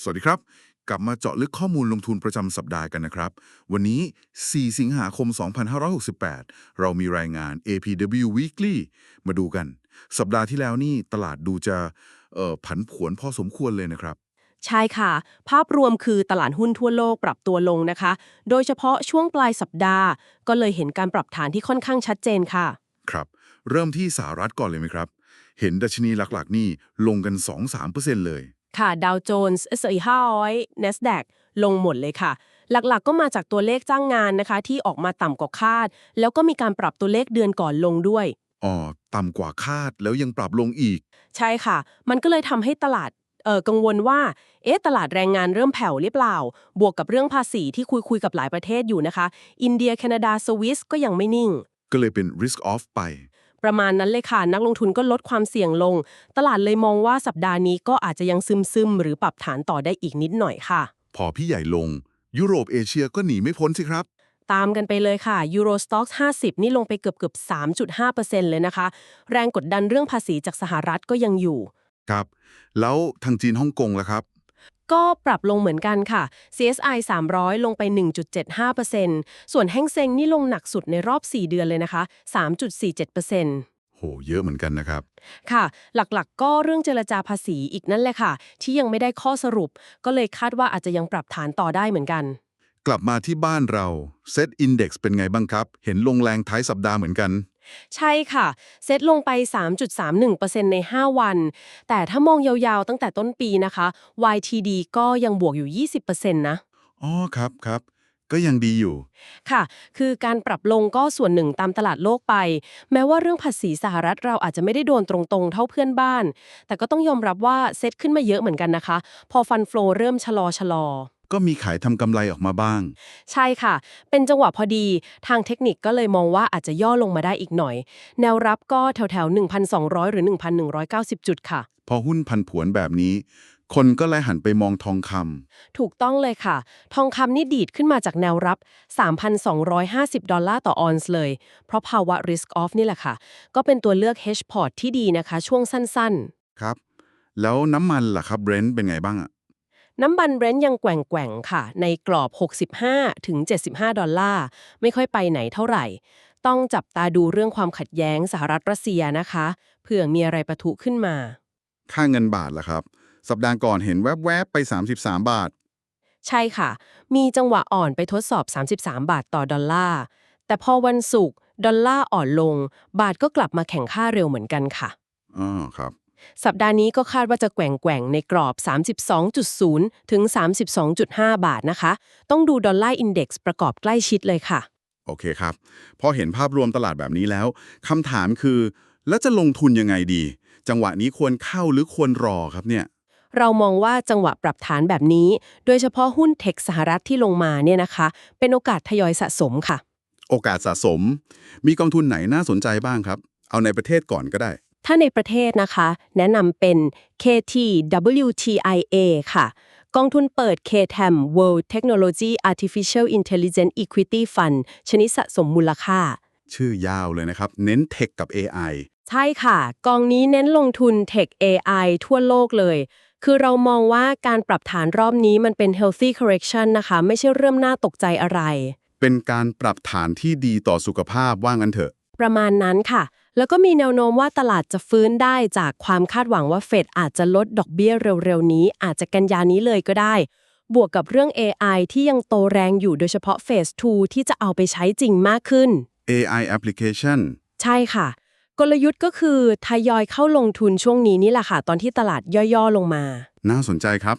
สวัสดีครับ กลับมาเจาะลึกข้อมูลลงทุนประจำสัปดาห์กันนะครับ วันนี้ 4 สิงหาคม 2568 เรามีรายงาน APW Weekly มาดูกัน สัปดาห์ที่แล้วนี่ตลาดดูจะเอ่อผันผวนพอสมควรเลยนะครับ ใช่ค่ะ ภาพรวมคือตลาดหุ้นทั่วโลกปรับตัวลงนะคะ โดยเฉพาะช่วงปลายสัปดาห์ ก็เลยเห็นการปรับฐานที่ค่อนข้างชัดเจนค่ะ ครับ เริ่มที่สหรัฐก่อนเลยไหมครับ เห็นดัชนีหลักๆ นี่ลงกัน 2-3%เลย ค่ะดาวโจนส์ S&P 500 NASDAQ ลงหมดเลยค่ะ หลักๆก็มาจากตัวเลขจ้างงานนะคะ ที่ออกมาต่ำกว่าคาด แล้วก็มีการปรับตัวเลขเดือนก่อนลงด้วย อ๋อ ต่ำกว่าคาดแล้วยังปรับลงอีก ใช่ค่ะ มันก็เลยทำให้ตลาดเออกังวลว่า เอ๊ะ ตลาดแรงงานเริ่มแผ่วหรือเปล่า บวกกับเรื่องภาษีที่คุยคุยๆกับหลายประเทศอยู่นะคะ อินเดีย แคนาดา สวิส ก็ยังไม่นิ่ง ก็เลยเป็น risk off ไป ประมาณนั้นเลยค่ะ นักลงทุนก็ลดความเสี่ยงลง ตลาดเลยมองว่าสัปดาห์นี้ก็อาจจะยังซึมๆ หรือปรับฐานต่อได้อีกนิดหน่อยค่ะ พอพี่ใหญ่ลง ยุโรปเอเชียก็หนีไม่พ้นสิครับ ตามกันไปเลยค่ะ Euro Stoxx 50 นี่ลงไปเกือบเกือบ3.5%เลยนะคะ แรงกดดันเรื่องภาษีจากสหรัฐก็ยังอยู่ ครับ แล้วทางจีนฮ่องกงล่ะครับ ก็ปรับลงเหมือนกันค่ะ CSI 300 ลงไป 1.75%ส่วนแห้งเซงนี่ลงหนักสุดในรอบ 4 เดือนเลยนะคะ 3.47%โห เยอะเหมือนกันนะครับ ค่ะ หลักๆก็เรื่องเจรจาภาษีอีกนั่นแหละค่ะ ที่ยังไม่ได้ข้อสรุป ก็เลยคาดว่าอาจจะยังปรับฐานต่อได้เหมือนกัน กลับมาที่บ้านเรา Set Index เป็นไงบ้างครับ เห็นลงแรงท้ายสัปดาห์เหมือนกัน ใช่ค่ะ เซตลงไป 3.31%ใน 5 วัน แต่ถ้ามองยาวๆตั้งแต่ต้นปีนะคะ YTD ก็ยังบวกอยู่ 20%นะอ๋อครับครับก็ยังดีอยู่ ค่ะ คือการปรับลงก็ส่วนหนึ่งตามตลาดโลกไป แม้ว่าเรื่องภาษีสหรัฐเราอาจจะไม่ได้โดนตรงๆ เท่าเพื่อนบ้าน แต่ก็ต้องยอมรับว่าเซตขึ้นมาเยอะเหมือนกันนะคะ พอฟันฟลอเริ่มชะลอชะลอ ก็มีขายทำกำไรออกมาบ้าง ใช่ค่ะ เป็นจังหวะพอดี ทางเทคนิคก็เลยมองว่าอาจจะย่อลงมาได้อีกหน่อย แนวรับก็แถวๆ1,200 หรือ 1,190 จุดค่ะ พอหุ้นพันผวนแบบนี้ คนก็เลยหันไปมองทองคำถูกต้องเลยค่ะ ทองคำนี่ดีดขึ้นมาจากแนวรับ 3,250 ดอลลาร์ต่อออนซ์เลย เพราะภาวะ risk off นี่แหละค่ะ ก็เป็นตัวเลือก hedge port ที่ดีนะคะ ช่วงสั้นครับ แล้วน้ำมันล่ะครับเบรนท์เป็นไงบ้างอะๆ น้ำมันเบรนท์ยังแกว่งๆค่ะ ในกรอบ 65 ถึง 75 ดอลลาร์ ไม่ค่อยไปไหนเท่าไหร่ ต้องจับตาดูเรื่องความขัดแย้งสหรัฐรัสเซียนะคะ เผื่อมีอะไรประทุขึ้นมา ค่าเงินบาทล่ะครับ สัปดาห์ก่อนเห็นแวบๆ ไป 33 บาท ใช่ค่ะ มีจังหวะอ่อนไปทดสอบ 33 บาทต่อดอลลาร์ แต่พอวันศุกร์ดอลลาร์อ่อนลง บาทก็กลับมาแข่งค่าเร็วเหมือนกันค่ะอ๋อครับ สัปดาห์นี้ก็คาดว่าจะแกว่งๆในกรอบ 32.0 ถึง 32.5 บาทนะคะ ต้องดูดอลลาร์อินเด็กซ์ประกอบใกล้ชิดเลยค่ะ โอเคครับ พอเห็นภาพรวมตลาดแบบนี้แล้วคำถามคือ แล้วจะลงทุนยังไงดี จังหวะนี้ควรเข้าหรือควรรอครับเนี่ยเรามองว่าจังหวะปรับฐานแบบนี้ โดยเฉพาะหุ้นเทคสหรัฐที่ลงมาเนี่ยนะคะ เป็นโอกาสทยอยสะสมค่ะ โอกาสสะสม มีกองทุนไหนน่าสนใจบ้างครับ เอาในประเทศก่อนก็ได้ ถ้าในประเทศนะคะ แนะนำเป็น KTWTIA ค่ะ กองทุนเปิด KTAM World Technology Artificial Intelligence Equity Fund ชนิดสะสมมูลค่า ชื่อยาวเลยนะครับ เน้นเทคกับ AI ใช่ค่ะ กองนี้เน้นลงทุน Tech AI ทั่วโลกเลย คือเรามองว่าการปรับฐานรอบนี้มันเป็น healthy correction นะคะ ไม่ใช่เริ่มน่าตกใจอะไร เป็นการปรับฐานที่ดีต่อสุขภาพว่างั้นเถอะ ประมาณนั้นค่ะ แล้วก็มีแนวโน้มว่าตลาดจะฟื้นได้จากความคาดหวังว่าเฟดอาจจะลดดอกเบี้ยเร็วๆนี้ อาจจะกันยานี้เลยก็ได้ บวกกับเรื่อง AI ที่ยังโตแรงอยู่โดยเฉพาะเฟส2ที่จะเอาไปใช้จริงมากขึ้น AI application ใช่ค่ะ กลยุทธ์ก็คือทยอยเข้าลงทุนช่วงนี้นี่แหละค่ะ ตอนที่ตลาดย่อๆลงมา น่าสนใจครับ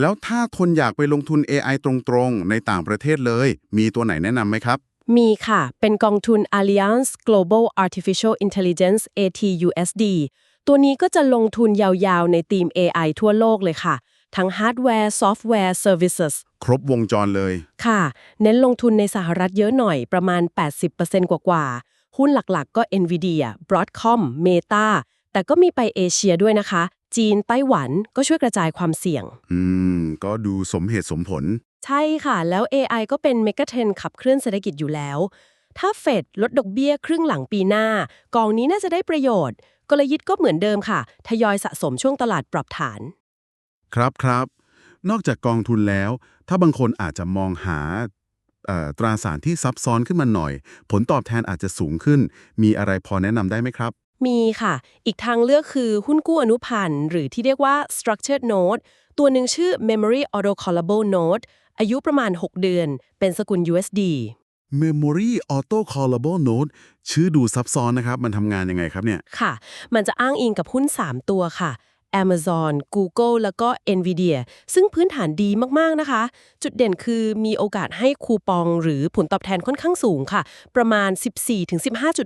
แล้วถ้าคนอยากไปลงทุน AI ตรงๆ ในต่างประเทศเลย มีตัวไหนแนะนำไหมครับ มีค่ะ เป็นกองทุน Alliance Global Artificial Intelligence ATUSD ตัวนี้ก็จะลงทุนยาวๆ ในทีม AI ทั่วโลกเลยค่ะ ทั้งฮาร์ดแวร์ซอฟต์แวร์ Services ครบวงจรเลย ค่ะ เน้นลงทุนในสหรัฐเยอะหน่อยประมาณ 80%กว่าๆ หุ้นหลักๆ ก็ NVIDIA Broadcom Meta แต่ก็มีไปเอเชียด้วยนะคะ จีนไต้หวันก็ช่วยกระจายความเสี่ยง อืม ก็ดูสมเหตุสมผล ใช่ค่ะ แล้ว AI ก็เป็นเมกะเทรนขับเคลื่อนเศรษฐกิจอยู่แล้ว ถ้าเฟดลดดอกเบี้ยครึ่งหลังปีหน้า กองนี้น่าจะได้ประโยชน์ กลยุทธ์ก็เหมือนเดิมค่ะ ทยอยสะสมช่วงตลาดปรับฐาน ครับครับ นอกจากกองทุนแล้ว ถ้าบางคนอาจจะมองหาเอ่อตราสารที่ซับซ้อนขึ้นมาหน่อย ผลตอบแทนอาจจะสูงขึ้น มีอะไรพอแนะนำได้ไหมครับ มีค่ะ อีกทางเลือกคือหุ้นกู้อนุพันธ์ หรือที่เรียกว่า structured note ตัวหนึ่งชื่อ memory auto callable note อายุประมาณ 6 เดือน เป็นสกุล USD Memory Auto Callable Note ชื่อดูซับซ้อนนะครับ มันทำงานยังไงครับเนี่ย ค่ะ มันจะอ้างอิงกับหุ้น 3 ตัวค่ะ Amazon Google แล้วก็ Nvidia ซึ่งพื้นฐานดีมากๆนะคะ จุดเด่นคือมีโอกาสให้คูปองหรือผลตอบแทนค่อนข้างสูงค่ะ ประมาณ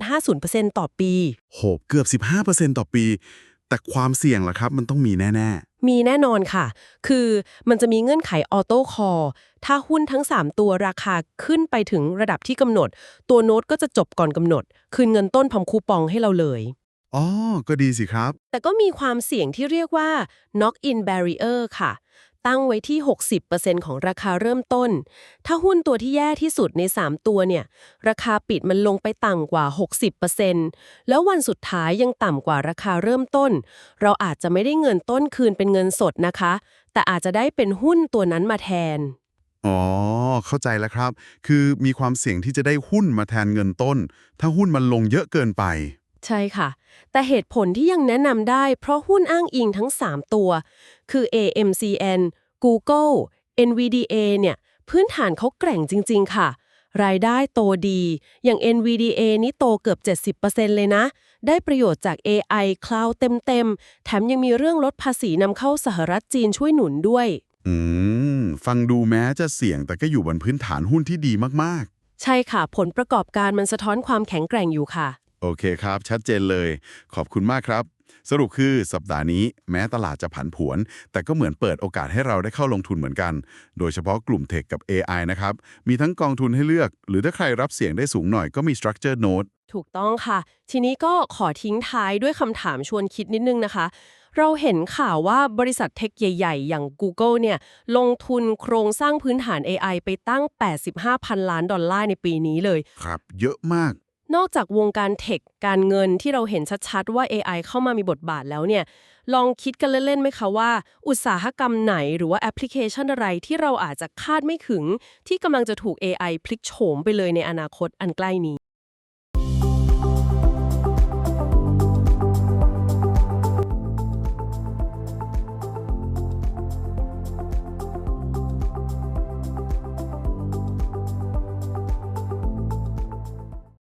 14-15.50%ต่อปี โห เกือบ 15%ต่อปี แต่ความเสี่ยงล่ะครับ มันต้องมีแน่มีแน่นอนค่ะ คือมันจะมีเงื่อนไขออโต้คอร์ถ้าหุ้นทั้ง 3 ตัวราคาขึ้นไปถึงระดับที่กำหนด ตัวโน้ตก็จะจบก่อนกำหนด คืนเงินต้นพร้อมคูปองให้เราเลยๆอ๋อ ก็ดีสิครับ แต่ก็มีความเสี่ยงที่เรียกว่า knock in barrier ค่ะ ตั้งไว้ที่ 60%ของราคาเริ่มต้น ถ้าหุ้นตัวที่แย่ที่สุดใน 3 ตัวเนี่ย ราคาปิดมันลงไปต่ำกว่า 60%แล้ววันสุดท้ายยังต่ำกว่าราคาเริ่มต้น เราอาจจะไม่ได้เงินต้นคืนเป็นเงินสดนะคะ แต่อาจจะได้เป็นหุ้นตัวนั้นมาแทน อ๋อ เข้าใจแล้วครับ คือมีความเสี่ยงที่จะได้หุ้นมาแทนเงินต้น ถ้าหุ้นมันลงเยอะเกินไป ใช่ค่ะ แต่เหตุผลที่ยังแนะนำได้เพราะหุ้นอ้างอิงทั้ง 3 ตัว คือ AMCN Google NVDA เนี่ยพื้นฐานเขาแกร่งจริง ๆ ค่ะ รายได้โตดี อย่าง NVDA นี่โตเกือบ 70%เลยนะ ได้ประโยชน์จาก AI Cloud เต็ม ๆ แถมยังมีเรื่องลดภาษีนำเข้าสหรัฐจีนช่วยหนุนด้วย อืม ฟังดูแม้จะเสี่ยงแต่ก็อยู่บนพื้นฐานหุ้นที่ดีมากใช่ค่ะ ผลประกอบการมันสะท้อนความแข็งแกร่งอยู่ค่ะๆ โอเคครับ ชัดเจนเลย ขอบคุณมากครับ สรุปคือสัปดาห์นี้แม้ตลาดจะผันผวน แต่ก็เหมือนเปิดโอกาสให้เราได้เข้าลงทุนเหมือนกัน โดยเฉพาะกลุ่มเทคกับ AI นะครับ มีทั้งกองทุนให้เลือก หรือถ้าใครรับเสี่ยงได้สูงหน่อยก็มี structured note ถูกต้องค่ะ ทีนี้ก็ขอทิ้งท้ายด้วยคำถามชวนคิดนิดนึงนะคะ เราเห็นข่าวว่าบริษัทเทคใหญ่ ๆ อย่าง Google เนี่ย ลงทุนโครงสร้างพื้นฐาน AI ไปตั้ง 85,000 ล้านดอลลาร์ในปีนี้เลย ครับ เยอะมาก นอกจากวงการเทคการเงินที่เราเห็นชัดๆ ว่า AI เข้ามามีบทบาทแล้วเนี่ย ลองคิดกันเล่นๆไหมคะว่า อุตสาหกรรมไหนหรือว่าแอปพลิเคชันอะไรที่เราอาจจะคาดไม่ถึง ที่กำลังจะถูก AI พลิกโฉมไปเลยในอนาคตอันใกล้นี้